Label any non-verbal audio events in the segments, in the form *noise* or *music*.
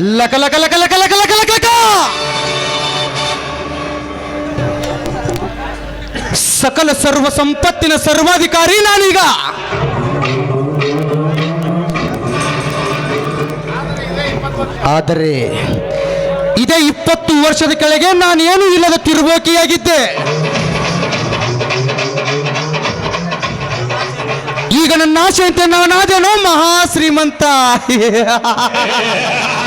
ಲಕ ಲಕ ಲಕ ಲಕ ಲಕ ಲಕ ಲಕ ಲಕ! ಸಕಲ ಸರ್ವ ಸಂಪತ್ತಿನ ಸರ್ವಾಧಿಕಾರಿ ನಾನೀಗ! ಆದರೆ ಇದೇ ಇಪ್ಪತ್ತು ವರ್ಷದ ಕೆಳಗೆ ನಾನೇನು ಇಲ್ಲದ ತಿರುಬೋಕಿಯಾಗಿದ್ದೆ. ಈಗ ನನ್ನ ಆಶೆ ಅಂತ, ನಾನಾದೇನೋ ಮಹಾ ಶ್ರೀಮಂತ *laughs*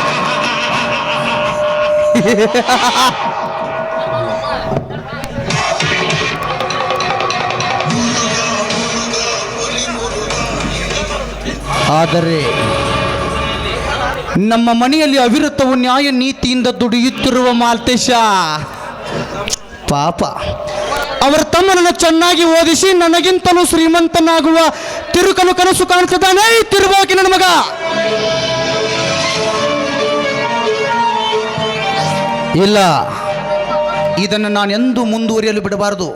ಆದರೆ ನಮ್ಮ ಮನೆಯಲ್ಲಿ ಅವಿರತವು ನ್ಯಾಯ ನೀತಿಯಿಂದ ದುಡಿಯುತ್ತಿರುವ ಮಾಲ್ತೇಶ. ಪಾಪ. ಅವರ ತಮ್ಮನನ್ನು ಚೆನ್ನಾಗಿ ಓದಿಸಿ ನನಗಿಂತಲೂ ಶ್ರೀಮಂತನಾಗುವ ತಿರುಕಲು ಕನಸು ಕಾಣುತ್ತಿದ್ದಾನೆ ಈ ತಿರುಬೋಕಿ ನನ್ನ ಮಗ. ಇಲ್ಲ. ಇದನ್ನು ನಾನು ಎಂದೂ ಮುಂದುವರಿಯಲು ಬಿಡಬಾರದು.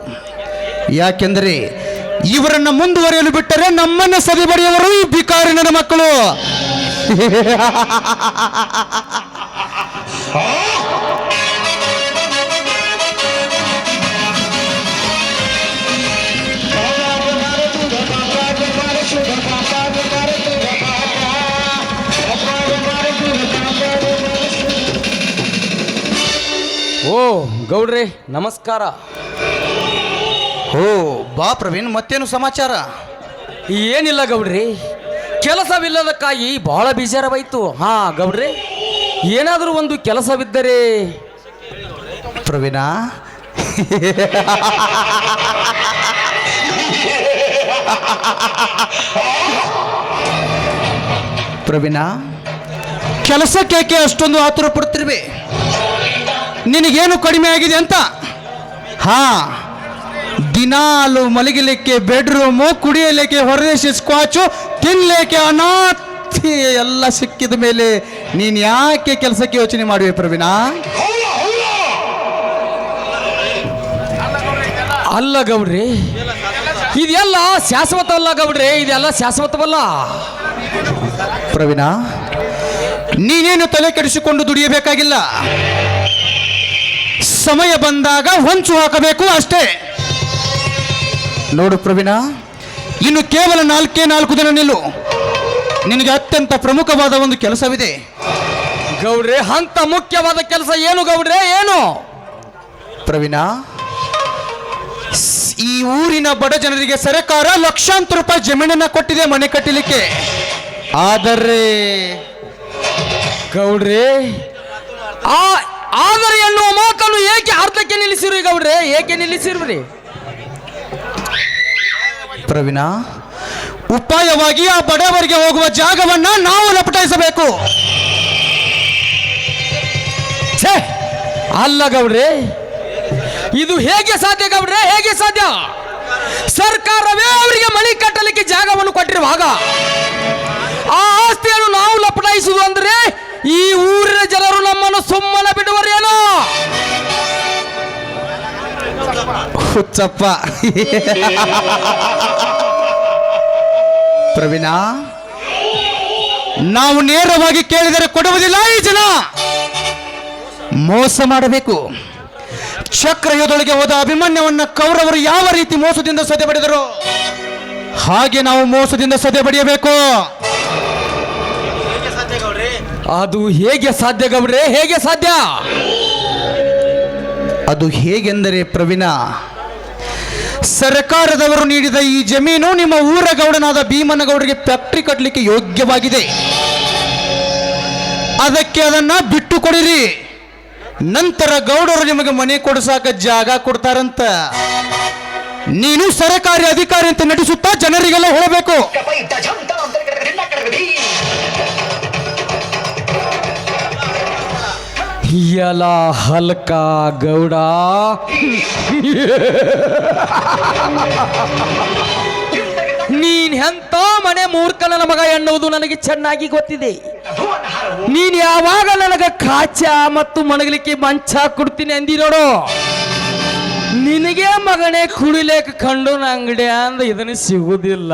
ಯಾಕೆಂದರೆ ಇವರನ್ನು ಮುಂದುವರಿಯಲು ಬಿಟ್ಟರೆ ನಮ್ಮನ್ನು ಸರಿಬಡಿಯವರು ಈ ಬಿಕಾರಿನ ಮಕ್ಕಳು. *laughs* ಓ, ಗೌಡ್ರೆ, ನಮಸ್ಕಾರ. ಓ, ಬಾ ಪ್ರವೀಣ್, ಮತ್ತೇನು ಸಮಾಚಾರ? ಏನಿಲ್ಲ ಗೌಡ್ರಿ ಕೆಲಸವಿಲ್ಲದಕ್ಕಾಗಿ ಬಹಳ ಬೇಜಾರವಾಯಿತು ಹಾ, ಗೌಡ್ರಿ, ಏನಾದರೂ ಒಂದು ಕೆಲಸವಿದ್ದರೆ? ಪ್ರವೀಣ? ಪ್ರವೀಣ? ಕೆಲಸಕ್ಕೆ ಅಷ್ಟೊಂದು ಆತುರ ಪಡ್ತಿರ್ವೆ ನಿನಗೇನು ಕಡಿಮೆ ಆಗಿದೆ ಅಂತ? ಹಾ, ದಿನಾಲು ಮಲಗಲಿಕ್ಕೆ ಬೆಡ್ರೂಮು ಕುಡಿಯಲಿಕ್ಕೆ ಹೊರದೇಶಿ ಸ್ಕ್ವಾಚು ತಿನ್ನಲಿಕ್ಕೆ ಅನಾಥಿ ಎಲ್ಲ ಸಿಕ್ಕಿದ ಮೇಲೆ ನೀನು ಯಾಕೆ ಕೆಲಸಕ್ಕೆ ಯೋಚನೆ ಮಾಡುವೆ ಪ್ರವೀಣಾ? ಅಲ್ಲ ಗೌಡ್ರಿ, ಇದೆಲ್ಲ ಶಾಶ್ವತವಲ್ಲ ಗೌಡ್ರಿ ಗೌಡ್ರೆ, ಇದೆಲ್ಲ ಶಾಶ್ವತವಲ್ಲ? ಪ್ರವೀಣ, ನೀನೇನು ತಲೆ ಕೆಡಿಸಿಕೊಂಡು ದುಡಿಯಬೇಕಾಗಿಲ್ಲ? ಸಮಯ ಬಂದಾಗ ಹೊಂಚು ಹಾಕಬೇಕು ಅಷ್ಟೇ. ನೋಡು ಪ್ರವೀಣ. ಇನ್ನು ಕೇವಲ ನಾಲ್ಕೇ ನಾಲ್ಕು ದಿನ ನಿಲ್ಲು. ನಿನಗೆ ಅತ್ಯಂತ ಪ್ರಮುಖವಾದ ಒಂದು ಕೆಲಸವಿದೆ. ಗೌಡ್ರೆ ಅಂತ ಮುಖ್ಯವಾದ ಕೆಲಸ ಏನು ಗೌಡ್ರೆ? ಏನು? ಪ್ರವೀಣ. ಈ ಊರಿನ ಬಡ ಜನರಿಗೆ ಸರ್ಕಾರ ಲಕ್ಷಾಂತರ ರೂಪಾಯಿ ಜಮೀನನ್ನ ಕೊಟ್ಟಿದೆ ಮನೆ ಕಟ್ಟಲಿಕ್ಕೆ. ಆದರೆ ಗೌಡ್ರೆ ಆ ಆದರೆ ಎನ್ನುವ ಮಾತನ್ನು ಏಕೆ ಅರ್ಧಕ್ಕೆ ನಿಲ್ಲಿಸಿರಿ ಗೌಡ್ರೆ ಏಕೆ ನಿಲ್ಲಿಸಿರ್ರಿ ಪ್ರವೀಣ ಉಪಾಯವಾಗಿ ಆ ಬಡವರಿಗೆ ಹೋಗುವ ಜಾಗವನ್ನ ನಾವು ಲಪಟಾಯಿಸಬೇಕು ಛೇ ಅಲ್ಲ ಗೌಡ್ರೆ ಇದು ಹೇಗೆ ಸಾಧ್ಯ ಗೌಡ್ರೆ? ಹೇಗೆ ಸಾಧ್ಯ? ಸರ್ಕಾರವೇ ಅವರಿಗೆ ಮನೆ ಕಟ್ಟಲಿಕ್ಕೆ ಜಾಗವನ್ನು ಕೊಟ್ಟಿರುವಾಗ ಆ ಆಸ್ತಿಯನ್ನು ನಾವು ಲಪಟಾಯಿಸುವುದು ಅಂದರೆ ಈ ಊರಿನ ಜನರು ನಮ್ಮನ್ನು ಸುಮ್ಮನೆ ಬಿಡುವರೇನೋ? ಹುಚ್ಚಪ್ಪ. ಪ್ರವೀಣ, ನಾವು ನೇರವಾಗಿ ಕೇಳಿದರೆ ಕೊಡುವುದಿಲ್ಲ ಈ ಜನ. ಮೋಸ ಮಾಡಬೇಕು. ಚಕ್ರಯುಧದೊಳಗೆ ಹೋದ ಅಭಿಮನ್ಯವನ್ನ ಕೌರವರು ಯಾವ ರೀತಿ ಮೋಸದಿಂದ ಸದೆ ಬಡಿದರು? ಹಾಗೆ ನಾವು ಮೋಸದಿಂದ ಸದೆ ಬಡಿಯಬೇಕು. ಅದು ಹೇಗೆ ಸಾಧ್ಯ ಗೌಡ್ರೆ? ಹೇಗೆ ಸಾಧ್ಯ? ಅದು ಹೇಗೆಂದರೆ ಪ್ರವೀಣ ಸರ್ಕಾರದವರು ನೀಡಿದ ಈ ಜಮೀನು ನಿಮ್ಮ ಊರ ಗೌಡನಾದ ಭೀಮನಗೌಡರಿಗೆ ಫ್ಯಾಕ್ಟ್ರಿ ಕಟ್ಟಲಿಕ್ಕೆ ಯೋಗ್ಯವಾಗಿದೆ. ಅದಕ್ಕೆ ಅದನ್ನ ಬಿಟ್ಟು ಕೊಡಿರಿ. ನಂತರ ಗೌಡರು ನಿಮಗೆ ಮನೆ ಕೊಡಿಸಾಕ ಜಾಗ ಕೊಡ್ತಾರಂತ. ನೀನು ಸರಕಾರಿ ಅಧಿಕಾರಿ ಅಂತ ನಟಿಸುತ್ತಾ ಜನರಿಗೆಲ್ಲ ಹೇಳಬೇಕು. ಎಲ್ಲ ಹಲ್ಕ ಗೌಡ. ನೀನ್ ಎಂತ ಮನೆ ಮೂರ್ಖನ ಮಗ ಎನ್ನುವುದು ನನಗೆ ಚೆನ್ನಾಗಿ ಗೊತ್ತಿದೆ. ನೀನ್ ಯಾವಾಗ ನನಗ ಕಾಚ ಮತ್ತು ಮಣಗಲಿಕ್ಕೆ ಮಂಚ ಕೊಡ್ತೀನಿ ಅಂದಿ ನೋಡು ನಿನಗೆ ಮಗನೇ ಕುಡಿಲೇಕ ಕಂಡು ಅಂಗಡಿ ಅಂದ ಇದನ್ನ ಸಿಗುದಿಲ್ಲ.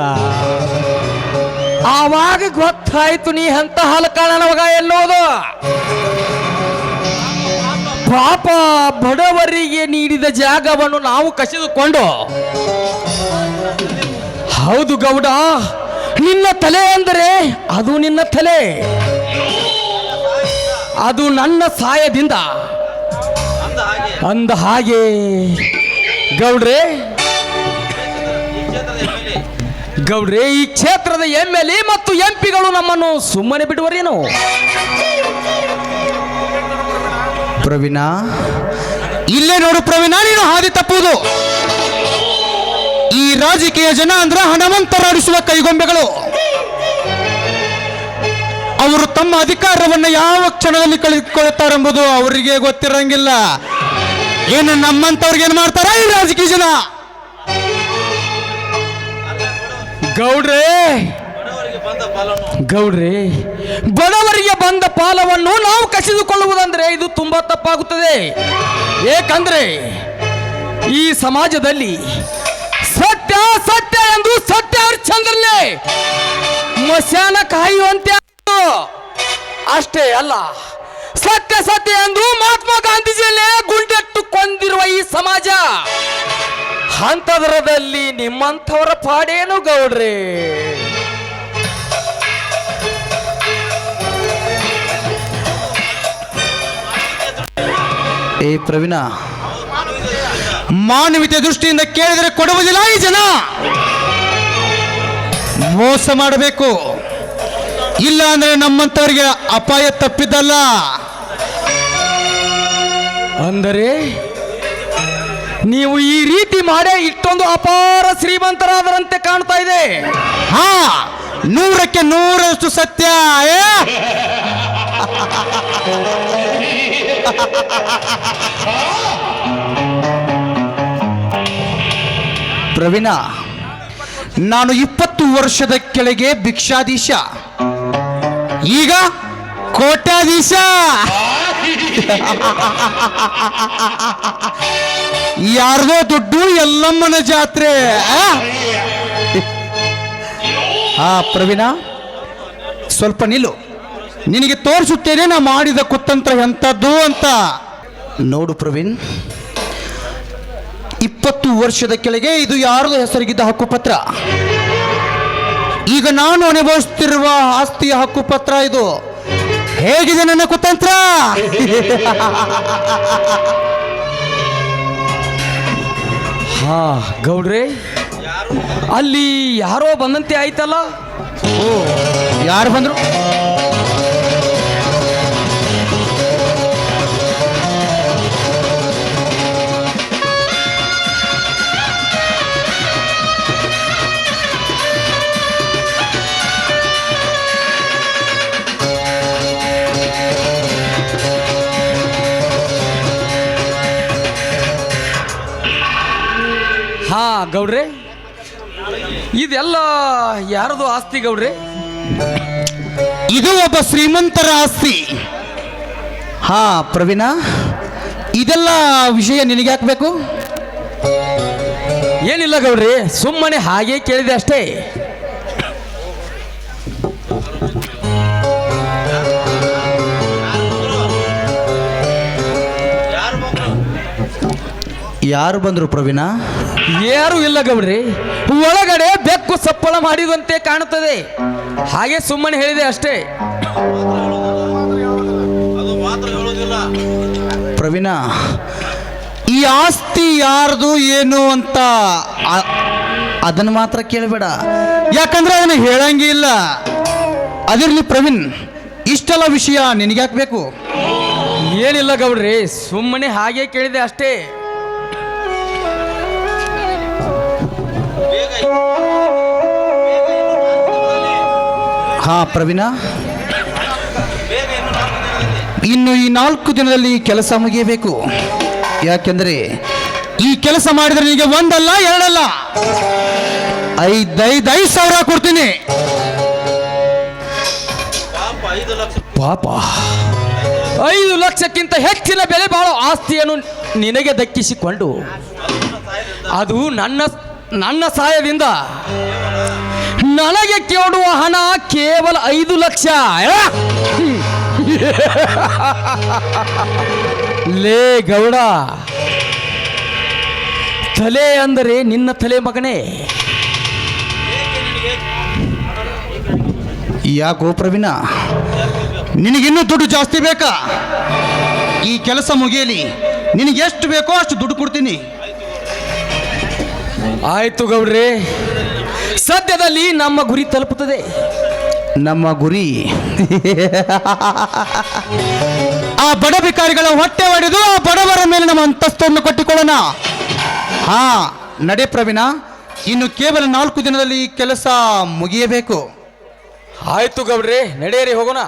ಆವಾಗ ಗೊತ್ತಾಯ್ತು ನೀ ಅಂತ ಹಾಲು ಮಗ ಎಲ್ಲೋದು ಪಾಪ ಬಡವರಿಗೆ ನೀಡಿದ ಜಾಗವನ್ನು ನಾವು ಕಸಿದುಕೊಂಡು. ಹೌದು ಗೌಡ, ನಿನ್ನ ತಲೆ ಅಂದರೆ ಅದು ನಿನ್ನ ತಲೆ. ಅದು ನನ್ನ ಸಹಾಯದಿಂದ. ಅಂದ ಹಾಗೆ. ಗೌಡ್ರೆ. ಗೌಡ್ರೆ, ಈ ಕ್ಷೇತ್ರದ ಎಂ ಎಲ್ ಎ ಮತ್ತು ಎಂ ಪಿಗಳು ನಮ್ಮನ್ನು ಸುಮ್ಮನೆ ಬಿಡುವರೇನು? ಪ್ರವೀಣ, ಇಲ್ಲೇ ನೋಡು ಪ್ರವೀಣ, ನೀನು ಹಾದಿ ತಪ್ಪುವುದು. ಈ ರಾಜಕೀಯ ಜನ ಅಂದ್ರೆ ಹಣವಂತರಾಡಿಸುವ ಕೈಗೊಂಬೆಗಳು. ಅವರು ತಮ್ಮ ಅಧಿಕಾರವನ್ನು ಯಾವ ಕ್ಷಣದಲ್ಲಿ ಕಳೆದುಕೊಳ್ಳುತ್ತಾರೆಂಬುದು ಅವರಿಗೆ ಗೊತ್ತಿರಂಗಿಲ್ಲ. ಏನು ನಮ್ಮಂತವ್ರಿಗೆ ಏನ್ ಮಾಡ್ತಾರ? ಈ ರಾಜಕೀಯ ಜನ! ಗೌಡ್ರೆ! ಗೌಡ್ರಿ! ಬಡವರಿಗೆ ಬಂದ ಪಾಲವನ್ನು ನಾವು ಕಸಿದುಕೊಳ್ಳುವುದಂದ್ರೆ ಇದು ತುಂಬಾ ತಪ್ಪಾಗುತ್ತದೆ. ಏಕಂದ್ರೆ ಈ ಸಮಾಜದಲ್ಲಿ ಸತ್ಯ ಸತ್ಯ ಎಂದು ಸತ್ಯ ಹರಿಶ್ಚಂದ್ರನೇ ಮಸ್ಯಾನ ಕಾಯುವಂತೆ. ಅಷ್ಟೇ ಅಲ್ಲ. ಸತ್ಯ ಸತ್ಯ ಎಂದು ಮಹಾತ್ಮ ಗಾಂಧೀಜಿಯಲ್ಲೇ ಗುಂಡೆಟ್ಟು ಕೊಂದಿರುವ ಈ ಸಮಾಜ. ಅಂತದರದಲ್ಲಿ ನಿಮ್ಮಂಥವರ ಪಾಡೇನು ಗೌಡ್ರಿ? ಏ ಪ್ರವೀಣ, ಮಾನವೀಯತೆ ದೃಷ್ಟಿಯಿಂದ ಕೇಳಿದರೆ ಕೊಡುವುದಿಲ್ಲ ಈ ಜನ. ಮೋಸ ಮಾಡಬೇಕು. ಇಲ್ಲ ಅಂದ್ರೆ ನಮ್ಮಂತವರಿಗೆ ಅಪಾಯ ತಪ್ಪಿದ್ದಲ್ಲ ಅಂದರೆ ನೀವು ಈ ರೀತಿ ಮಾಡೇ ಇಷ್ಟೊಂದು ಅಪಾರ ಶ್ರೀಮಂತರಾದರಂತೆ ಕಾಣ್ತಾ ಇದೆ. ಹಾ ನೂರಕ್ಕೆ ನೂರಷ್ಟು ಸತ್ಯ? ಪ್ರವೀಣ ನಾನು ಇಪ್ಪತ್ತು ವರ್ಷದ ಕೆಳಗೆ ಭಿಕ್ಷಾಧೀಶ. ಈಗ ಕೋಟ್ಯಾಧೀಶ. ಯಾರ್ದೋ ದುಡ್ಡು ಎಲ್ಲಮ್ಮನ ಜಾತ್ರೆ ಆ? ಪ್ರವೀಣ ಸ್ವಲ್ಪ ನಿಲ್ಲು. ನಿನಗೆ ತೋರಿಸುತ್ತೇನೆ ನಾ ಮಾಡಿದ ಕುತಂತ್ರ ಎಂಥದ್ದು ಅಂತ. ನೋಡು ಪ್ರವೀಣ್ ಇಪ್ಪತ್ತು ವರ್ಷದ ಕೆಳಗೆ ಇದು ಯಾರ್ದು ಹೆಸರಿಗಿದ್ದ ಹಕ್ಕುಪತ್ರ? ಈಗ ನಾನು ಅನುಭವಿಸ್ತಿರುವ ಆಸ್ತಿಯ ಹಕ್ಕುಪತ್ರ ಇದು. ಹೇಗಿದೆ ನನ್ನ ಕುತಂತ್ರ? *laughs* ಹಾ ಗೌಡ್ರೆ ಅಲ್ಲಿ ಯಾರೋ ಬಂದಂತೆ ಆಯ್ತಲ್ಲ? ಓ ಯಾರು ಬಂದ್ರು? ಹಾ ಗೌಡ್ರೆ ಇದೆಲ್ಲ ಯಾರದು ಆಸ್ತಿ ಗೌಡ್ರೆ? ಇದು ಒಬ್ಬ ಶ್ರೀಮಂತರ ಆಸ್ತಿ. ಹಾ ಪ್ರವೀಣ ಇದೆಲ್ಲ ವಿಷಯ ನಿನಗೆ ಹಾಕ್ಬೇಕು? ಏನಿಲ್ಲ ಗೌಡ್ರಿ ಸುಮ್ಮನೆ ಹಾಗೆ ಕೇಳಿದೆ ಅಷ್ಟೇ. ಯಾರು ಬಂದರು ಪ್ರವೀಣ? ಯಾರು ಇಲ್ಲ ಗೌಡ್ರಿ. ಒಳಗಡೆ ಬೆಕ್ಕು ಸಪ್ಪಳ ಮಾಡಿದಂತೆ ಕಾಣುತ್ತದೆ. ಹಾಗೆ ಸುಮ್ಮನೆ ಹೇಳಿದೆ ಅಷ್ಟೇ. ಪ್ರವೀಣ ಈ ಆಸ್ತಿ ಯಾರ್ದು ಏನು ಅಂತ ಅದನ್ನು ಮಾತ್ರ ಕೇಳಬೇಡ. ಯಾಕಂದ್ರೆ ಅದನ್ನು ಹೇಳಂಗಿಲ್ಲ ಅದಿರ್ಲಿ ಪ್ರವೀಣ್ ಇಷ್ಟೆಲ್ಲ ವಿಷಯ ನಿನಗ್ಯಾಕೆ ಬೇಕು? ಏನಿಲ್ಲ ಗೌಡ್ರಿ ಸುಮ್ಮನೆ ಹಾಗೆ ಕೇಳಿದೆ ಅಷ್ಟೇ. ಹಾ, ಪ್ರವೀಣ. ಇನ್ನು ಈ ನಾಲ್ಕು ದಿನದಲ್ಲಿ ಕೆಲಸ ಮುಗಿಯಬೇಕು. ಯಾಕೆಂದರೆ ಈ ಕೆಲಸ ಮಾಡಿದ್ರೆ ನಿಮಗೆ ಒಂದಲ್ಲ, ಎರಡಲ್ಲ. ಐದೈದು, ಐದು ಸಾವಿರ ಕೊಡ್ತೀನಿ. ಪಾಪ. ಐದು ಲಕ್ಷಕ್ಕಿಂತ ಹೆಚ್ಚಿನ ಬೆಲೆ ಬಾಳೋ ಆಸ್ತಿಯನ್ನು ನಿನಗೆ ದಕ್ಕಿಸಿಕೊಂಡು, ಅದು ನನ್ನ ನನ್ನ ಸಹಾಯದಿಂದ ನನಗೆ ಕೇಳುವ ಹಣ ಕೇವಲ ಐದು ಲಕ್ಷ? ಲೇ ಗೌಡ, ತಲೆ ಅಂದರೆ ನಿನ್ನ ತಲೆ ಮಗನೇ. ಯಾಕೋ ಪ್ರವೀಣ ನಿನಗಿನ್ನೂ ದುಡ್ಡು ಜಾಸ್ತಿ ಬೇಕಾ? ಈ ಕೆಲಸ ಮುಗಿಯಲಿ ನಿನಗೆ ಎಷ್ಟು ಬೇಕೋ ಅಷ್ಟು ದುಡ್ಡು ಕೊಡ್ತೀನಿ. ಆಯ್ತು ಗೌಡ್ರಿ ಸದ್ಯದಲ್ಲಿ ನಮ್ಮ ಗುರಿ ತಲುಪುತ್ತದೆ. ನಮ್ಮ ಗುರಿ. ಆ ಬಡ ಭಿಕಾರಿಗಳ ಹೊಟ್ಟೆ ಹೊಡೆದು ಆ ಬಡವರ ಮೇಲೆ ನಮ್ಮ ಅಂತಸ್ತನ್ನು ಕಟ್ಟಿಕೊಳ್ಳೋಣ. ಹಾ ನಡೆ ಪ್ರವೀಣ ಇನ್ನು ಕೇವಲ ನಾಲ್ಕು ದಿನದಲ್ಲಿ ಕೆಲಸ ಮುಗಿಯಬೇಕು. ಆಯ್ತು ಗೌಡ್ರಿ ನಡೆಯರಿ ಹೋಗೋಣ.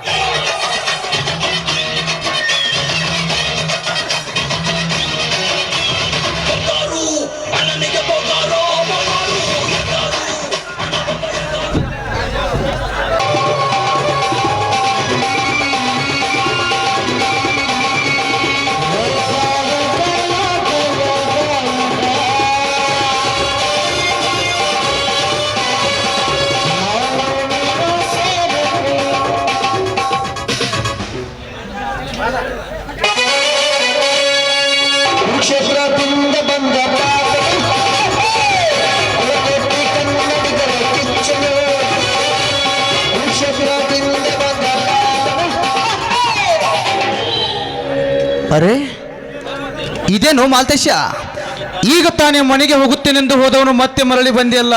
ಅರೆ ಇದೇನು ಮಾಲ್ತೇಶ ಈಗ ತಾನೇ ಮನೆಗೆ ಹೋಗುತ್ತೇನೆಂದು ಹೋದವನು ಮತ್ತೆ ಮರಳಿ ಬಂದಿಯಲ್ಲ?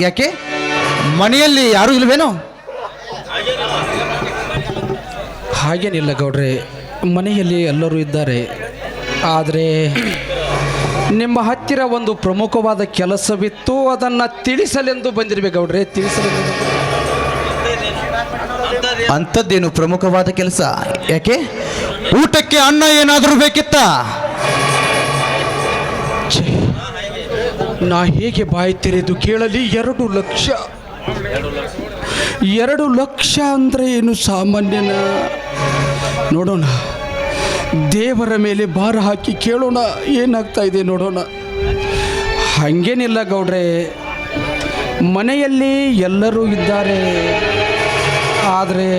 ಯಾಕೆ? ಮನೆಯಲ್ಲಿ ಯಾರೂ ಇಲ್ವೇನೋ? ಹಾಗೇನಿಲ್ಲ ಗೌಡ್ರೆ ಮನೆಯಲ್ಲಿ ಎಲ್ಲರೂ ಇದ್ದಾರೆ. ಆದರೆ ನಿಮ್ಮ ಹತ್ತಿರ ಒಂದು ಪ್ರಮುಖವಾದ ಕೆಲಸವಿತ್ತು ಅದನ್ನು ತಿಳಿಸಲೆಂದು ಬಂದಿರ್ಬೇಕು ಗೌಡ್ರೆ ತಿಳಿಸಲೆಂದು ಅಂಥದ್ದೇನು ಪ್ರಮುಖವಾದ ಕೆಲಸ? ಯಾಕೆ? ಊಟಕ್ಕೆ ಅನ್ನ ಏನಾದರೂ ಬೇಕಿತ್ತ? ನಾ ಹೇಗೆ ಬಾಯಿ ತೆರೆದು ಕೇಳಲಿ? ಎರಡು ಲಕ್ಷ. ಎರಡು ಲಕ್ಷ ಅಂದರೆ ಏನು ಸಾಮಾನ್ಯನ? ನೋಡೋಣ. ದೇವರ ಮೇಲೆ ಭಾರ ಹಾಕಿ ಕೇಳೋಣ. ಏನಾಗ್ತಾ ಇದೆ ನೋಡೋಣ. ಹಾಗೇನಿಲ್ಲ ಗೌಡ್ರೆ. ಮನೆಯಲ್ಲಿ ಎಲ್ಲರೂ ಇದ್ದಾರೆ. ಆದರೆ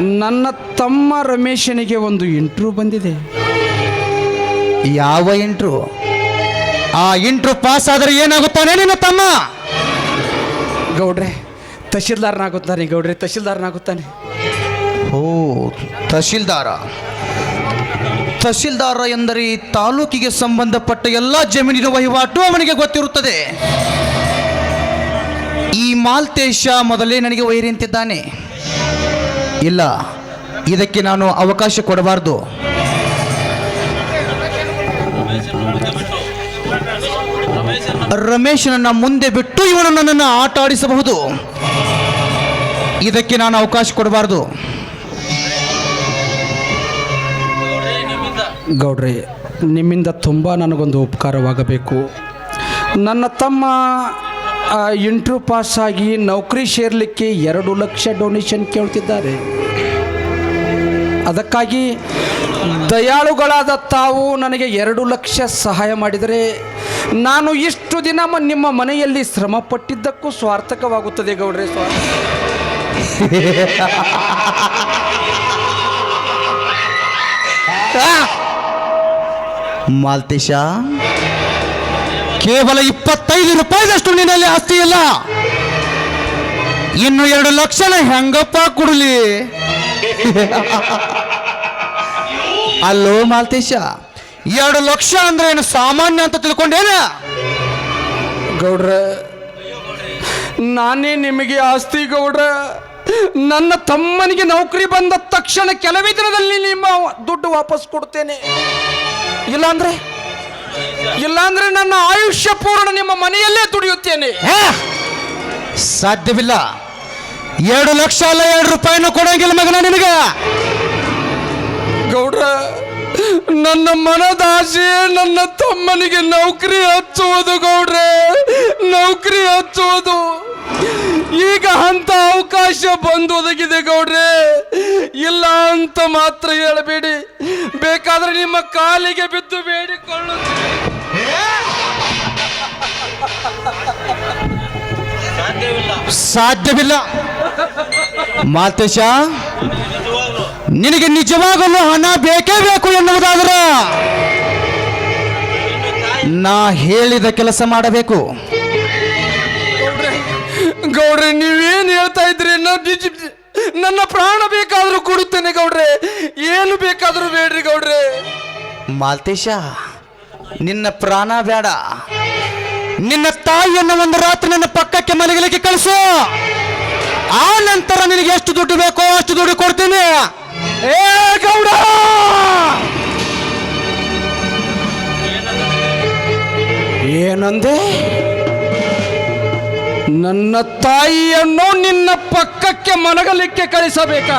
ನನ್ನ ತಮ್ಮ ರಮೇಶನಿಗೆ ಒಂದು ಇಂಟ್ರೂ ಬಂದಿದೆ. ಯಾವ ಇಂಟ್ರು? ಆ ಇಂಟ್ರು ಪಾಸ್ ಆದ್ರೆ ಏನಾಗುತ್ತಾನೆ ನಿನ್ನ ತಮ್ಮ? ಗೌಡ್ರೆ ತಹಶೀಲ್ದಾರ್ನಾಗುತ್ತಾನೆ ಗೌಡ್ರೆ ತಹಶೀಲ್ದಾರ್ನಾಗುತ್ತಾನೆ. ಓ ತಹಶೀಲ್ದಾರ. ತಹಶೀಲ್ದಾರ ಎಂದರೆ ಈ ತಾಲೂಕಿಗೆ ಸಂಬಂಧಪಟ್ಟ ಎಲ್ಲ ಜಮೀನಿನ ವಹಿವಾಟು ಅವನಿಗೆ ಗೊತ್ತಿರುತ್ತದೆ. ಈ ಮಾಲ್ತೇಶ ಮೊದಲೇ ನನಗೆ ವೈರಿ ಅಂತಿದ್ದಾನೆ. ಇಲ್ಲ, ಇದಕ್ಕೆ ನಾನು ಅವಕಾಶ ಕೊಡಬಾರ್ದು. ರಮೇಶನನ್ನ ಮುಂದೆ ಬಿಟ್ಟು ಇವನು ನನ್ನನ್ನು ಆಟ ಆಡಿಸಬಹುದು ಇದಕ್ಕೆ ನಾನು ಅವಕಾಶ ಕೊಡಬಾರ್ದು. ಗೌಡ್ರಿ, ನಿಮ್ಮಿಂದ ತುಂಬ ನನಗೊಂದು ಉಪಕಾರವಾಗಬೇಕು. ನನ್ನ ತಮ್ಮ ಆ, ಇಂಟ್ರ್ಯೂ ಪಾಸ್ ಆಗಿ ನೌಕರಿ ಸೇರಲಿಕ್ಕೆ ಎರಡು ಲಕ್ಷ ಡೊನೇಷನ್ ಕೇಳ್ತಿದ್ದಾರೆ. ಅದಕ್ಕಾಗಿ ದಯಾಳುಗಳಾದ ತಾವು ನನಗೆ ಎರಡು ಲಕ್ಷ ಸಹಾಯ ಮಾಡಿದರೆ ನಾನು ಇಷ್ಟು ದಿನ ನಿಮ್ಮ ಮನೆಯಲ್ಲಿ ಶ್ರಮ ಪಟ್ಟಿದ್ದಕ್ಕೂ ಸ್ವಾರ್ಥಕವಾಗುತ್ತದೆ ಗೌಡ್ರೆ ಸ್ವಾಮಿ. *laughs* ಮಾಲ್ತೇಶ. ಕೇವಲ ಇಪ್ಪತ್ತೈದು ರೂಪಾಯಿದಷ್ಟು ನಿನ್ನಲ್ಲಿ ಆಸ್ತಿ ಇಲ್ಲ. ಇನ್ನು ಎರಡು ಲಕ್ಷನ ಹೆಂಗಪ್ಪ ಕೊಡಲಿ? ಅಲ್ಲೋ ಮಾಲ್ತೇಶ, ಎರಡು ಲಕ್ಷ ಅಂದ್ರೆ ಏನು ಸಾಮಾನ್ಯ ಅಂತ ತಿಳ್ಕೊಂಡೇನ? ಗೌಡ್ರ, ನಾನೇ ನಿಮಗೆ ಆಸ್ತಿ ಗೌಡ್ರ. ನನ್ನ ತಮ್ಮನಿಗೆ ನೌಕರಿ ಬಂದ ತಕ್ಷಣ ಕೆಲವೇ ದಿನದಲ್ಲಿ ನಿಮ್ಮ ದುಡ್ಡು ವಾಪಸ್ ಕೊಡ್ತೇನೆ. ಇಲ್ಲಾಂದ್ರೆ ಇಲ್ಲಾಂದ್ರೆ ನನ್ನ ಆಯುಷ್ಯ ಪೂರ್ಣ ನಿಮ್ಮ ಮನೆಯಲ್ಲೇ ದುಡಿಯುತ್ತೇನೆ. ಹೇ? ಸಾಧ್ಯವಿಲ್ಲ. ಎರಡು ಲಕ್ಷ ಅಲ್ಲ ಎರಡು ರೂಪಾಯಿನೂ ಕೊಡಂಗಿಲ್ಲ ಮಗನ ನಿನಗ. ಗೌಡ್ರ ನನ್ನ ಮನದಾಸೆ ನನ್ನ ತಮ್ಮನಿಗೆ ನೌಕರಿ ಹಚ್ಚುವುದು ಗೌಡ್ರೆ ನೌಕರಿ ಹಚ್ಚುವುದು. ಈಗ ಅಂತ ಅವಕಾಶ ಬಂದು ಒದಗಿದೆ ಗೌಡ್ರೆ. ಇಲ್ಲ ಅಂತ ಮಾತ್ರ ಹೇಳಬೇಡಿ. ಬೇಕಾದ್ರೆ ನಿಮ್ಮ ಕಾಲಿಗೆ ಬಿದ್ದು ಬೇಡಿಕೊಳ್ಳುತ್ತೇನೆ. ಸಾಧ್ಯವಿಲ್ಲ. ಮಾತೇಶ ನಿನಗೆ ನಿಜವಾಗಲೂ ಹಣ ಬೇಕೇ ಬೇಕು ಎನ್ನುವುದಾದ್ರೆ ನಾ ಹೇಳಿದ ಕೆಲಸ ಮಾಡಬೇಕು. ಗೌಡ್ರೆ, ನೀವೇನು ಹೇಳ್ತಾ ಇದ್ರಿ? ನನ್ನ ಪ್ರಾಣ ಬೇಕಾದ್ರೂ ಕೊಡುತ್ತೇನೆ ಗೌಡ್ರೆ. ಏನು ಬೇಕಾದ್ರೂ ಬೇಡ್ರಿ ಗೌಡ್ರೆ. ಮಾಲ್ತೇಶ, ನಿನ್ನ ಪ್ರಾಣ ಬೇಡ. ನಿನ್ನ ತಾಯಿಯನ್ನು ಒಂದು ರಾತ್ರಿ ನನ್ನ ಪಕ್ಕಕ್ಕೆ ಮಲಗಲಿಕ್ಕೆ ಕಳಿಸು. ಆ ನಂತರ ನಿನಗೆ ಎಷ್ಟು ದುಡ್ಡು ಬೇಕೋ ಅಷ್ಟು ದುಡ್ಡು ಕೊಡ್ತೀನಿ. ಏ ಗೌಡ! ಏನಂದೆ? ನನ್ನ ತಾಯಿಯನ್ನು ನಿನ್ನ ಪಕ್ಕಕ್ಕೆ ಮನಗಲಿಕ್ಕೆ ಕಳಿಸಬೇಕಾ?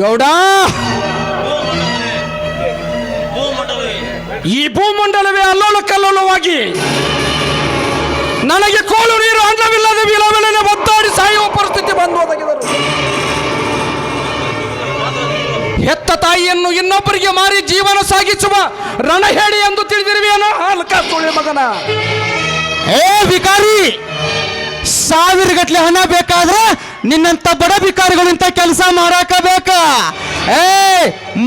ಗೌಡ! ಈ ಭೂಮಂಡಲವೇ ಅಲ್ಲೋಲ ಕಲ್ಲೋಲವಾಗಿ ನನಗೆ ಕೋಲು ನೀರು ಅನ್ನವಿಲ್ಲದೆ ವಿಲವಿಲನೆ ಒತ್ತಾಡಿ ಸಾಯುವ ಪರಿಸ್ಥಿತಿ ಬಂದು ಒದಗಿದರು. ಹೆತ್ತ ತಾಯಿಯನ್ನು ಇನ್ನೊಬ್ಬರಿಗೆ ಮಾರಿ ಜೀವನ ಸಾಗಿಸುವ ರಣ ಹೇಳಿ ಎಂದು ತಿಳಿದಿರುವೆಯೇನೋ? ಹಲ್ಕ ಸುಳ್ಳಿ ಮಗನ. ಏ ವಿಕಾರಿ ಸಾವಿರ ಗಟ್ಲೆ ಹಣ ಬೇಕಾದ್ರೆ ನಿನ್ನಂತ ಬಡ ಭಿಕಾರಿಗಳಿಂದ ಕೆಲಸ ಮಾಡಾಕ ಬೇಕ. ಏ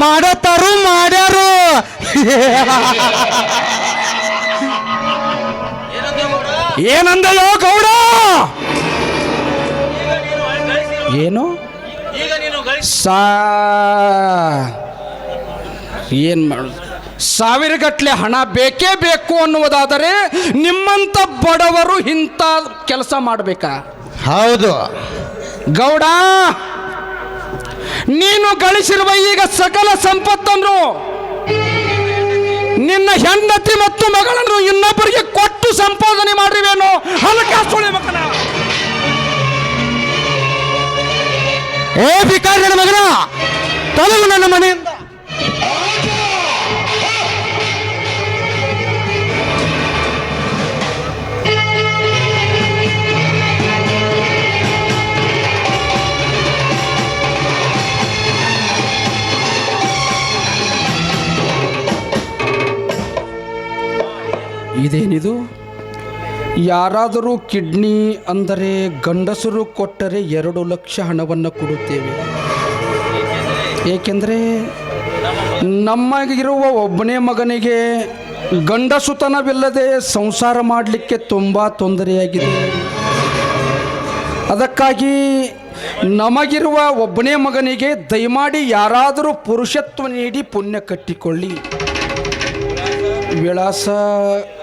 ಮಾಡತಾರು ಮಾಡ್ಯಾರು. ಏನಂದಯೋ ಗೌಡ? ಏನು? ಈಗ ನೀನು ಗಳಿಸಿ ಸಾ ಏನ್ ಮಾಡುದು? ಸಾವಿರ ಗಟ್ಲೆ ಹಣ ಬೇಕೇ ಬೇಕು ಅನ್ನುವುದಾದರೆ ನಿಮ್ಮಂತ ಬಡವರು ಇಂಥ ಕೆಲಸ ಮಾಡಬೇಕಾ? ಹೌದು. ಗೌಡ ನೀನು ಗಳಿಸಿರುವ ಈಗ ಸಕಲ ಸಂಪತ್ತನ್ನು ನಿನ್ನ ಹೆಂಡತಿ ಮತ್ತು ಮಗಳನ್ನು ಇನ್ನೊಬ್ಬರಿಗೆ ಕೊಟ್ಟು ಸಂಪಾದನೆ ಮಾಡಿರುವೇನು. ಹಲಕಾಸು ಮಗನ. ಏ ನನ್ನ ಮಗನ ತಲುಗು ನನ್ನ ಮನೆಯಿಂದ. ಇದೇನಿದು? ಯಾರಾದರೂ ಕಿಡ್ನಿ ಅಂದರೆ ಗಂಡಸರು ಕೊಟ್ಟರೆ ಎರಡು ಲಕ್ಷ ಹಣವನ್ನು ಕೊಡುತ್ತೇವೆ. ಏಕೆಂದರೆ ನಮಗಿರುವ ಒಬ್ಬನೇ ಮಗನಿಗೆ ಗಂಡಸುತನವಿಲ್ಲದೆ ಸಂಸಾರ ಮಾಡಲಿಕ್ಕೆ ತುಂಬ ತೊಂದರೆಯಾಗಿದೆ. ಅದಕ್ಕಾಗಿ ನಮಗಿರುವ ಒಬ್ಬನೇ ಮಗನಿಗೆ ದಯಮಾಡಿ ಯಾರಾದರೂ ಪುರುಷತ್ವ ನೀಡಿ ಪುಣ್ಯ ಕಟ್ಟಿಕೊಳ್ಳಿ. ವಿಳಾಸ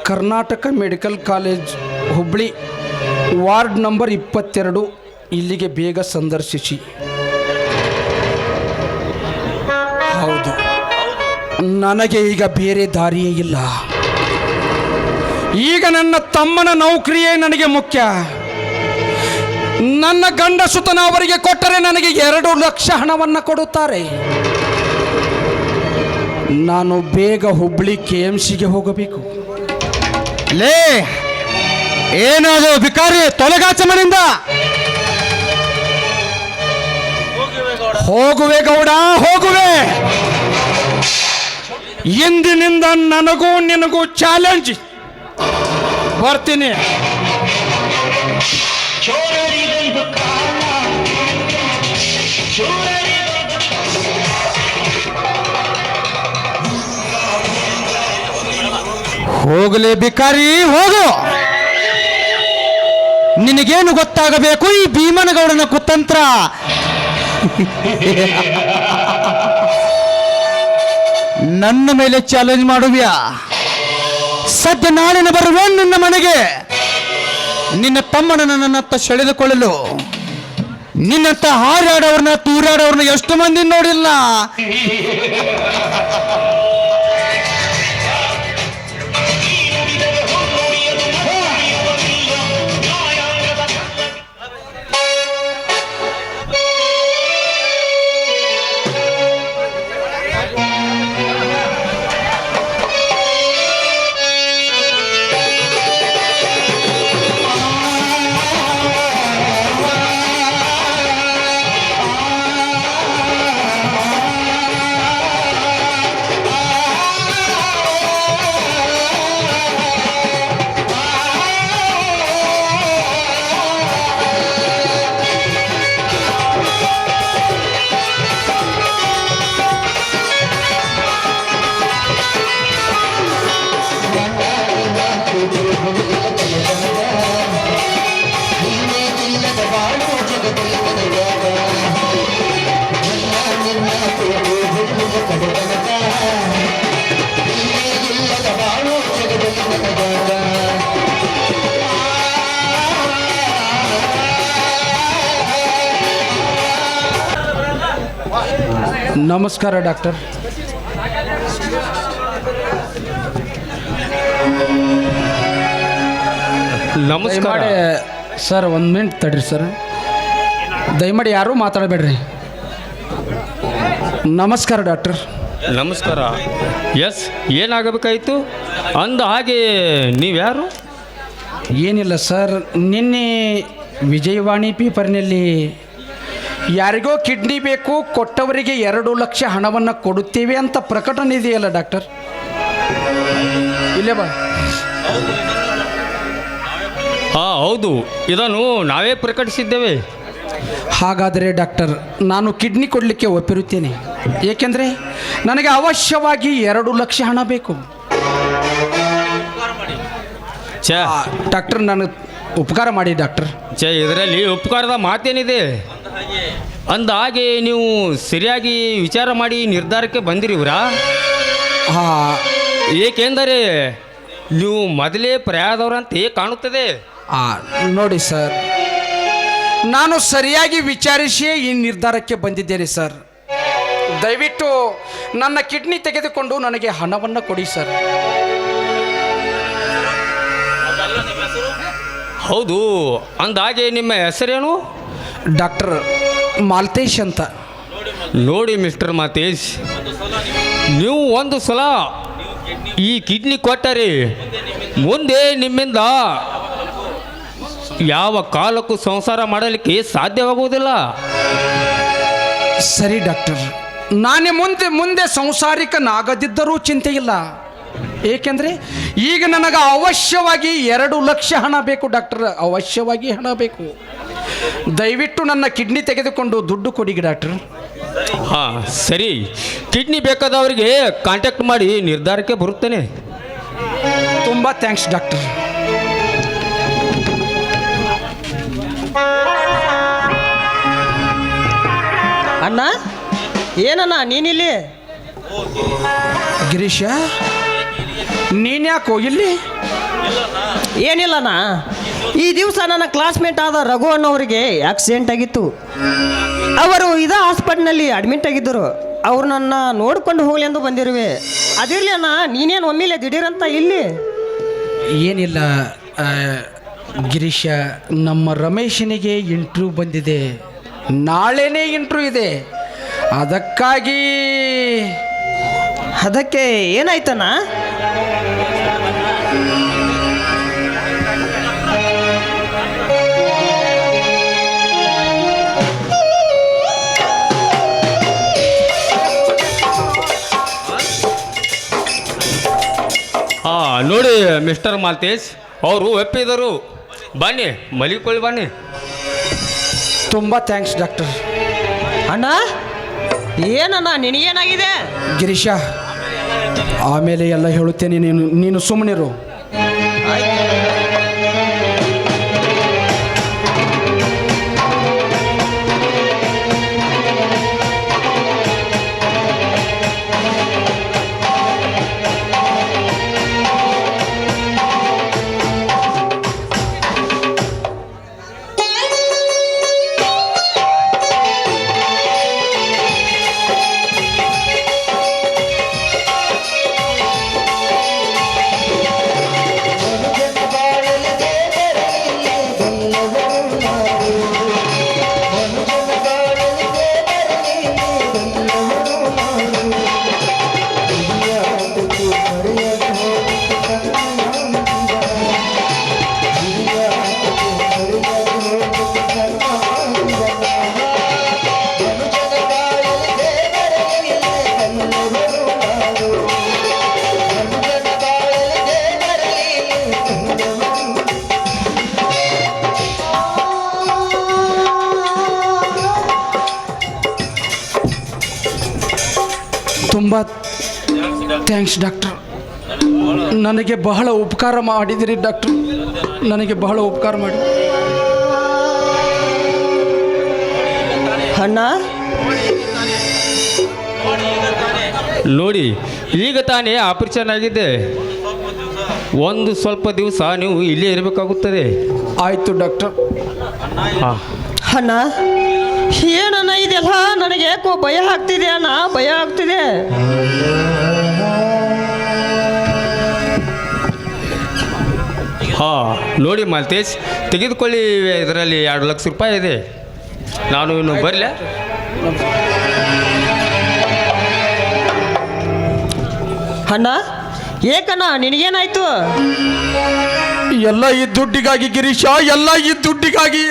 Karnataka medical college Hubli, ward number ಇಪ್ಪತ್ತೆರಡು. ಇಲ್ಲಿಗೆ ಬೇಗ ಸಂದರ್ಶಿಸಿ. ಹೌದು. ನನಗೆ ಈಗ ಬೇರೆ ದಾರಿಯೇ ಇಲ್ಲ. ಈಗ ನನ್ನ ತಮ್ಮನ ನೌಕರಿಯೇ ನನಗೆ ಮುಖ್ಯ. ನನ್ನ ಗಂಡ ಸುತನ ಅವರಿಗೆ ಕೊಟ್ಟರೆ ನನಗೆ ಎರಡು ಲಕ್ಷ ಹಣವನ್ನು ಕೊಡುತ್ತಾರೆ. ನಾನು ಬೇಗ ಹುಬ್ಳಿ ಕೆ ಎಂ ಸಿಗೆ ಹೋಗಬೇಕು. ಲೇ ಏನದು ಭಿಕಾರಿ ತೊಲಗಾಚ ಮನಿಂದ? ಹೋಗುವೆ ಗೌಡ, ಹೋಗುವೆ. ಇಂದಿನಿಂದ ನನಗೂ ನಿನಗೂ ಚಾಲೆಂಜ್ ಬರ್ತೀನಿ. ಹೋಗಲೇ ಬಿಕಾರಿ ಹೋಗು. ನಿನಗೇನು ಗೊತ್ತಾಗಬೇಕು? ಈ ಭೀಮನಗೌಡನ ಕುತಂತ್ರ. ನನ್ನ ಮೇಲೆ ಚಾಲೆಂಜ್ ಮಾಡುವ್ಯಾ? ಸದ್ಯ ನಾಳಿನ ಬರುವೆ ನಿನ್ನ ಮನೆಗೆ. ನಿನ್ನ ತಮ್ಮನ ನನ್ನತ್ತ ಸೆಳೆದುಕೊಳ್ಳಲು. ನಿನ್ನತ್ತ ಹಾರಾಡೋರ್ನ, ತೂರಾಡೋರ್ನ ಎಷ್ಟು ಮಂದಿ ನೋಡಿಲ್ಲ. ನಮಸ್ಕಾರ ಡಾಕ್ಟರ್. ನಮಸ್ಕಾರ. ಸರ್ ಒಂದು ಮಿನಿಟ್ ತಡ್ರಿ ಸರ್. ದಯಮಾಡಿ ಯಾರೂ ಮಾತಾಡಬೇಡ್ರಿ. ನಮಸ್ಕಾರ ಡಾಕ್ಟರ್. ನಮಸ್ಕಾರ. ಎಸ್ ಏನಾಗಬೇಕಾಯಿತು? ಅಂದ ಹಾಗೆ ನೀವ್ಯಾರು? ಏನಿಲ್ಲ ಸರ್. ನಿನ್ನೆ ವಿಜಯವಾಣಿ ಪೇಪರ್ನಲ್ಲಿ ಯಾರಿಗೋ ಕಿಡ್ನಿ ಬೇಕು ಕೊಟ್ಟವರಿಗೆ ಎರಡು ಲಕ್ಷ ಹಣವನ್ನು ಕೊಡುತ್ತೇವೆ ಅಂತ ಪ್ರಕಟಣೆ ಇದೆಯಲ್ಲ ಡಾಕ್ಟರ್? ಇಲ್ಲೇ ಬಾ. ಹಾಂ ಹೌದು. ಇದನ್ನು ನಾವೇ ಪ್ರಕಟಿಸಿದ್ದೇವೆ. ಹಾಗಾದರೆ ಡಾಕ್ಟರ್ ನಾನು ಕಿಡ್ನಿ ಕೊಡಲಿಕ್ಕೆ ಒಪ್ಪಿರುತ್ತೇನೆ. ಏಕೆಂದರೆ ನನಗೆ ಅವಶ್ಯವಾಗಿ ಎರಡು ಲಕ್ಷ ಹಣ ಬೇಕು. ಡಾಕ್ಟರ್ ನಾನು ಉಪಕಾರ ಮಾಡಿ ಡಾಕ್ಟರ್. ಛೇ ಇದರಲ್ಲಿ ಉಪಕಾರದ ಮಾತೇನಿದೆ. ಅಂದ ಹಾಗೆ ನೀವು ಸರಿಯಾಗಿ ವಿಚಾರ ಮಾಡಿ ನಿರ್ಧಾರಕ್ಕೆ ಬಂದಿರಿ ಇವರ ಏಕೆಂದರೆ ನೀವು ಮೊದಲೇ ಪ್ರಯಾದವರಂತೆ ಕಾಣುತ್ತದೆ. ಆ, ನೋಡಿ ಸರ್ ನಾನು ಸರಿಯಾಗಿ ವಿಚಾರಿಸಿಯೇ ಈ ನಿರ್ಧಾರಕ್ಕೆ ಬಂದಿದ್ದೇನೆ ಸರ್. ದಯವಿಟ್ಟು ನನ್ನ ಕಿಡ್ನಿ ತೆಗೆದುಕೊಂಡು ನನಗೆ ಹಣವನ್ನು ಕೊಡಿ ಸರ್. ಹೌದು ಅಂದ ಹಾಗೆ ನಿಮ್ಮ ಹೆಸರೇನು? ಡಾಕ್ಟರ್ ಮಾಲ್ತೇಶ್ ಅಂತ. ನೋಡಿ ಮಿಸ್ಟರ್ ಮಾತೇಶ್ ನೀವು ಒಂದು ಸಲ ಈ ಕಿಡ್ನಿ ಕೊಟ್ಟರಿ ಮುಂದೆ ನಿಮ್ಮಿಂದ ಯಾವ ಕಾಲಕ್ಕೂ ಸಂಸಾರ ಮಾಡಲಿಕ್ಕೆ ಸಾಧ್ಯವಾಗುವುದಿಲ್ಲ. ಸರಿ ಡಾಕ್ಟರ್ ನಾನೇ ಮುಂದೆ ಮುಂದೆ ಸಂಸಾರಿಕನಾಗದಿದ್ದರೂ ಚಿಂತೆ ಇಲ್ಲ. ಏಕೆಂದರೆ ಈಗ ನನಗೆ ಅವಶ್ಯವಾಗಿ ಎರಡು ಲಕ್ಷ ಹಣ ಬೇಕು ಡಾಕ್ಟರ್ ಅವಶ್ಯವಾಗಿ ಹಣ ಬೇಕು. ದಯವಿಟ್ಟು ನನ್ನ ಕಿಡ್ನಿ ತೆಗೆದುಕೊಂಡು ದುಡ್ಡು ಕೊಡಿ ಡಾಕ್ಟರ್. ಹಾಂ ಸರಿ. ಕಿಡ್ನಿ ಬೇಕಾದವರಿಗೆ ಕಾಂಟ್ಯಾಕ್ಟ್ ಮಾಡಿ ನಿರ್ಧಾರಕ್ಕೆ ಬರುತ್ತೇನೆ. ತುಂಬ ಥ್ಯಾಂಕ್ಸ್ ಡಾಕ್ಟರ್. ಅಣ್ಣ ಏನಣ್ಣ ನೀನಿಲ್ಲಿ? ಗಿರೀಶ ನೀನ್ಯಾಕೋ ಇಲ್ಲಿ? ಏನಿಲ್ಲಣ್ಣ. ಈ ದಿವಸ ನನ್ನ ಕ್ಲಾಸ್ಮೇಟ್ ಆದ ರಘು ಅಣ್ಣವರಿಗೆ ಆಕ್ಸಿಡೆಂಟ್ ಆಗಿತ್ತು. ಅವರು ಇದೇ ಹಾಸ್ಪಿಟ್ಲ್ನಲ್ಲಿ ಅಡ್ಮಿಟ್ ಆಗಿದ್ದರು. ಅವ್ರು ನನ್ನ ನೋಡ್ಕೊಂಡು ಹೋಗ್ಲಿ ಎಂದು ಬಂದಿರುವೆ. ಅದಿರ್ಲಿ ಅಣ್ಣ ನೀನೇನು ಒಮ್ಮೆಲೆ ದಿಢೀರಂತ ಇಲ್ಲಿ? ಏನಿಲ್ಲ ಆ, ಗಿರೀಶ ನಮ್ಮ ರಮೇಶನಿಗೆ ಇಂಟ್ರ್ಯೂ ಬಂದಿದೆ. ನಾಳೆನೇ ಇಂಟ್ರ್ಯೂ ಇದೆ. ಅದಕ್ಕಾಗಿ ಅದಕ್ಕೆ ಏನಾಯ್ತಣ್ಣ? ನೋಡಿ ಮಿಸ್ಟರ್ ಮಾಲ್ತೇಶ್ ಅವರು ಒಪ್ಪಿದರು. ಬನ್ನಿ ಮಲಿಕೊಳ್ಳಿ ಬನ್ನಿ. ತುಂಬ ಥ್ಯಾಂಕ್ಸ್ ಡಾಕ್ಟರ್ ಅಣ್ಣ ಏನಣ್ಣ ನಿನಗೇನಾಗಿದೆ? ಗಿರೀಶ ಆಮೇಲೆ ಎಲ್ಲ ಹೇಳುತ್ತೇನೆ ನೀನು ನೀನು ಸುಮ್ಮನಿರು ತುಂಬ ಥ್ಯಾಂಕ್ಸ್ ಡಾಕ್ಟರ್ ನನಗೆ ಬಹಳ ಉಪಕಾರ ಮಾಡಿದಿರಿ ಡಾಕ್ಟರ್ ನನಗೆ ಬಹಳ ಉಪಕಾರ ಮಾಡಿ. ಅಣ್ಣ? ನೋಡಿ ಈಗ ತಾನೇ ಆಪರೇಷನ್ ಆಗಿದೆ. ಒಂದು ಸ್ವಲ್ಪ ದಿವಸ ನೀವು ಇಲ್ಲೇ ಇರಬೇಕಾಗುತ್ತದೆ. ಆಯಿತು ಡಾಕ್ಟರ್ ಹಾಂ. ಅಣ್ಣ? ಏನಣ್ಣ ಇದೆಲ್ಲ ನನಗೆ ಯಾಕೋ ಭಯ ಆಗ್ತಿದೆ ಅಣ್ಣ ಭಯ ಆಗ್ತಿದೆ. ಹಾ ನೋಡಿ ಮಾಲ್ತೇಶ್ ತೆಗೆದುಕೊಳ್ಳಿ ಇದರಲ್ಲಿ ಎರಡು ಲಕ್ಷ ರೂಪಾಯಿ ಇದೆ. ನಾನು ಇನ್ನು ಬರಲ್ಲ ಅಣ್ಣ ಏಕಣ್ಣ ನಿನಗೇನಾಯ್ತು? ಎಲ್ಲ ಈ ದುಡ್ಡಿಗಾಗಿ ಗಿರೀಶ ಎಲ್ಲ ಈ ದುಡ್ಡಿಗಾಗಿ.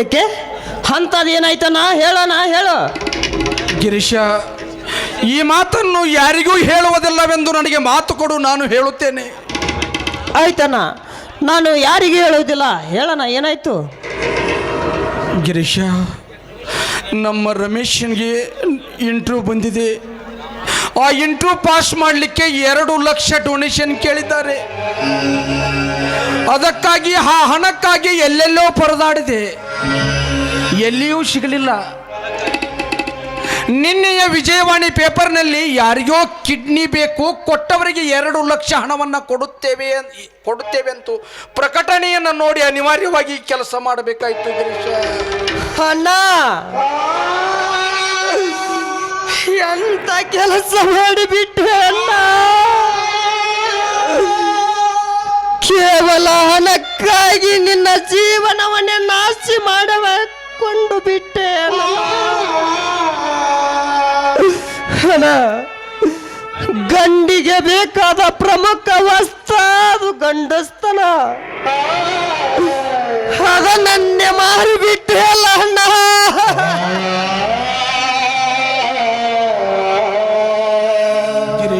ಏಕೆ? ಅಂಥದ್ದೇನಾಯ್ತ ನಾ ಹೇಳ. ಹೇಳೋಣ ಹೇಳು ಗಿರೀಶ ಈ ಮಾತನ್ನು ಯಾರಿಗೂ ಹೇಳುವುದಿಲ್ಲವೆಂದು ನನಗೆ ಮಾತು ಕೊಡು ನಾನು ಹೇಳುತ್ತೇನೆ. ಆಯ್ತಣ್ಣ ನಾನು ಯಾರಿಗೂ ಹೇಳುವುದಿಲ್ಲ. ಹೇಳೋಣ ಏನಾಯ್ತು? ಗಿರೀಶ ನಮ್ಮ ರಮೇಶನ್ಗೆ ಇಂಟ್ರ್ಯೂ ಬಂದಿದೆ. ಆ ಇಂಟ್ರೂ ಪಾಸ್ ಮಾಡಲಿಕ್ಕೆ ಎರಡು ಲಕ್ಷ ಡೊನೇಷನ್ ಕೇಳಿದ್ದಾರೆ. ಅದಕ್ಕಾಗಿ, ಆ ಹಣಕ್ಕಾಗಿ ಎಲ್ಲೆಲ್ಲೋ ಪರದಾಡಿದೆ. ಎಲ್ಲಿಯೂ ಸಿಗಲಿಲ್ಲ. ನಿನ್ನೆಯ ವಿಜಯವಾಣಿ ಪೇಪರ್ನಲ್ಲಿ ಯಾರಿಗೋ ಕಿಡ್ನಿ ಬೇಕು, ಕೊಟ್ಟವರಿಗೆ ಎರಡು ಲಕ್ಷ ಹಣವನ್ನು ಕೊಡುತ್ತೇವೆ ಕೊಡುತ್ತೇವೆ ಅಂತೂ ಪ್ರಕಟಣೆಯನ್ನು ನೋಡಿ ಅನಿವಾರ್ಯವಾಗಿ ಕೆಲಸ ಮಾಡಬೇಕಾಯಿತು ಗಿರೀಶ. ಅಣ್ಣ! ಎಂತ ಕೆಲಸ ಮಾಡಿಬಿಟ್ರೆ ಅಣ್ಣ? ಕೇವಲ ಹಣಕ್ಕಾಗಿ ನಿನ್ನ ಜೀವನವನ್ನೇ ನಾಶ ಕೊಂಡು ಬಿಟ್ಟೆ ಅಣ್ಣ, ಗಂಡಿಗೆ ಬೇಕಾದ ಪ್ರಮುಖ ವಸ್ತ್ರ ಅದು ಗಂಡಸ್ತನ. ಅದನ್ನೇ ಮಾರಿಬಿಟ್ಟೆ ಅಲ್ಲ ಅಣ್ಣ.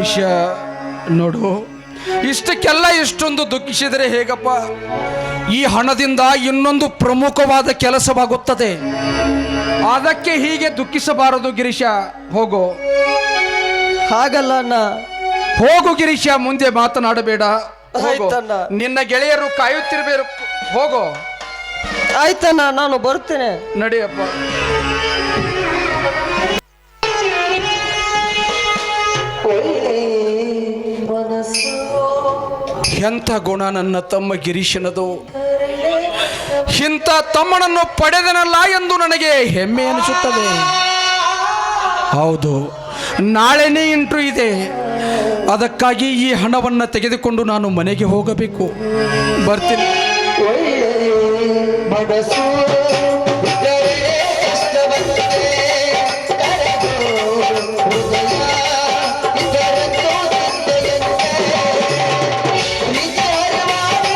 ಗಿರೀಶ ನೋಡು ಇಷ್ಟಕ್ಕೆಲ್ಲ ಇಷ್ಟೊಂದು ದುಃಖಿಸಿದರೆ ಹೇಗಪ್ಪ? ಈ ಹಣದಿಂದ ಇನ್ನೊಂದು ಪ್ರಮುಖವಾದ ಕೆಲಸವಾಗುತ್ತದೆ. ಅದಕ್ಕೆ ಹೀಗೆ ದುಃಖಿಸಬಾರದು ಗಿರೀಶ ಹೋಗು. ಹಾಗಲ್ಲ ಅಣ್ಣ. ಹೋಗು ಗಿರೀಶ ಮುಂದೆ ಮಾತನಾಡಬೇಡ. ಹೋಗು. ಆಯ್ತಣ್ಣ. ನಿನ್ನ ಗೆಳೆಯರು ಕಾಯುತ್ತಿರಬೇಕು. ಹೋಗೋ. ಆಯ್ತಣ್ಣ ನಾನು ಬರ್ತೇನೆ. ನಡಿಯಪ್ಪ. ಎಂಥ ಗುಣ ನನ್ನ ತಮ್ಮ ಗಿರೀಶನದು? ಇಂಥ ತಮ್ಮನನ್ನು ಪಡೆದನಲ್ಲ ಎಂದು ನನಗೆ ಹೆಮ್ಮೆ ಅನಿಸುತ್ತದೆ. ಹೌದು ನಾಳೆನೇ ಇಂಟ್ರು ಇದೆ. ಅದಕ್ಕಾಗಿ ಈ ಹಣವನ್ನು ತೆಗೆದುಕೊಂಡು ನಾನು ಮನೆಗೆ ಹೋಗಬೇಕು. ಬರ್ತೀನಿ.